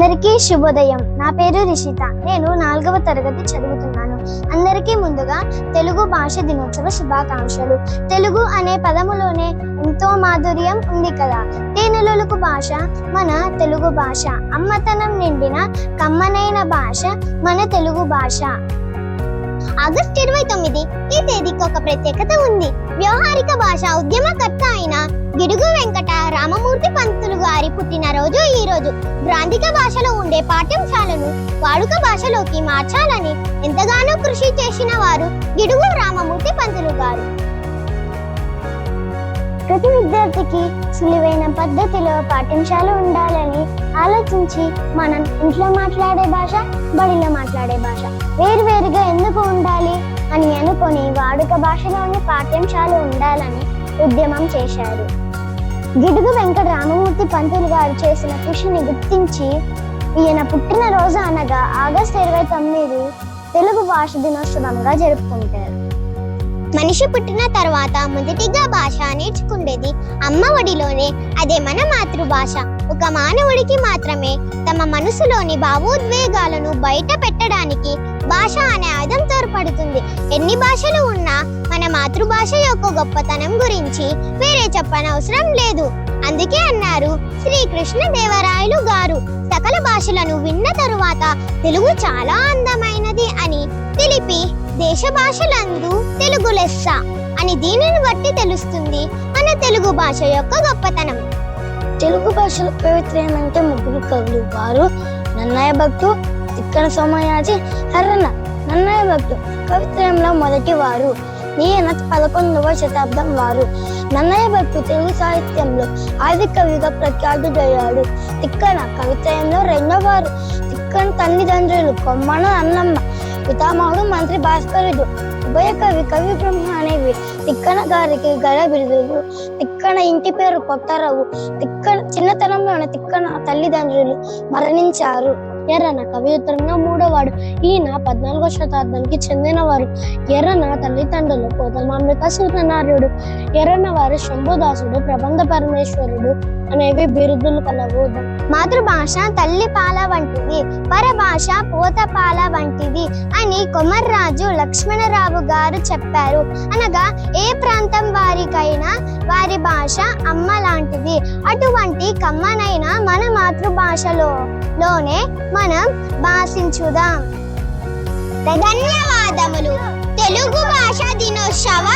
అందరికీ శుభోదయం. నా పేరు రిషిత. నేను నాలుగవ తరగతి చదువుతున్నాను. అందరికీ ముందుగా తెలుగు భాష దినోత్సవ శుభాకాంక్షలు. తెలుగు అనే పదములోనే ఎంతో మాధుర్యం ఉంది కదా. తేనెలొలుకు భాష మన తెలుగు భాష. అమ్మతనం నిండిన కమ్మనైన భాష మన తెలుగు భాష. ఆగస్ట్ ఇరవై తొమ్మిది ఈ తేదీకి ఒక ప్రత్యేకత ఉంది. వ్యవహారిక భాష ఉద్యమకర్త అయిన గిడుగు వెంకట రామమూర్తి పంతులు గారి పుట్టినరోజు ఈ రోజు. గ్రాంధిక భాషలో ఉండే పాఠ్యాంశాలను వాడుక భాషలోకి మార్చాలని ఎంతగానో కృషి చేసిన వారు గిడుగు రామమూర్తి పంతులు గారు. ప్రతి విద్యార్థికి సులువైన పద్ధతిలో పాఠ్యాంశాలు ఉండాలని ఆలోచించి మనం ఇంట్లో మాట్లాడే భాష బడిలో మాట్లాడే భాష వేరువేరుగా ఎందుకు ఉండాలి అని అనుకొని వాడుక భాషలోని పాఠ్యాంశాలు ఉండాలని ఉద్యమం చేశారు. గిడుగు వెంకట రామమూర్తి పంతులు గారు చేసిన కృషిని గుర్తించి ఈయన పుట్టినరోజు అనగా ఆగస్టు ఇరవై తొమ్మిది తెలుగు భాష దినోత్సవంగా జరుపుకుంటారు. మనిషి పుట్టిన తర్వాత మొదటిగా భాష నేర్చుకుండేది అమ్మ ఒడిలోనే అదే మన మాతృభాష. ఒక మానవుడికి మాత్రమే తమ మనసులోని భావోద్వేగాలను బయట పెట్టడానికి భాష అనే ఆయుధం తోడ్పడుతుంది. ఎన్ని భాషలు ఉన్నా మన మాతృభాష యొక్క గొప్పతనం గురించి వేరే చెప్పనవసరం లేదు. అందుకే అన్నారు శ్రీకృష్ణ దేవరాయలు గారు సకల భాషలను విన్న తరువాత తెలుగు చాలా అందమైనది అని తెలిపి దేశ భాషలందు తెలుగు లెస్స అని దీనిని బట్టి తెలుస్తుంది మన తెలుగు భాష యొక్క గొప్పతనం. తెలుగు భాషలో పవిత్ర ఏమంటే ముగ్గురు కవులు వారు నన్నయ్య భక్తు తిక్కన సోమయాజి హర్రన్న నన్నయ్య భక్తు కవిత్రయంలో మొదటి వారు ఈయన పదకొండవ శతాబ్దం వారు. నన్నయ్య భక్తు తెలుగు సాహిత్యంలో ఆది కవిగా ప్రఖ్యాతుడయ్యాడు. తిక్కన కవిత్రయంలో రెండవ వారు తిక్కన తల్లిదండ్రులు కొమ్మన అన్నమ్మ పితామహుడు మంత్రి భాస్కరుడు. ఉభయ కవి కవి బ్రహ్మ అనేవి తిక్కన గారికి గడ బిరుదులు. తిక్కన ఇంటి పేరు కొత్తరావు. తిక్కన చిన్నతనంలోనే తిక్కన తల్లిదండ్రులు మరణించారు. ఎర్రన కవియుత్తరంగా మూడోవాడు. ఈయన పద్నాలుగో శతాబ్దానికి చెందినవారు. ఎర్రన తల్లిదండ్రులు కోతమాంబిక సూతనార్యుడు ఎర్రన వారు శంభుదాసుడు ప్రబంధ పరమేశ్వరుడు అనేవి బిరుదులు కలవు. మాతృభాష తల్లి పాల వంటిది పరభాష పోతపాల వంటిది. కొమర్రాజు లక్ష్మణరావు గారు చెప్పారు. అనగా ఏ ప్రాంతం వారికైనా వారి భాష అమ్మ లాంటిది అటువంటి కమ్మనైన మన మాతృభాషలో లోనే మనం భాషించుదాం. ధన్యవాదములు. తెలుగు భాష దినోత్సవ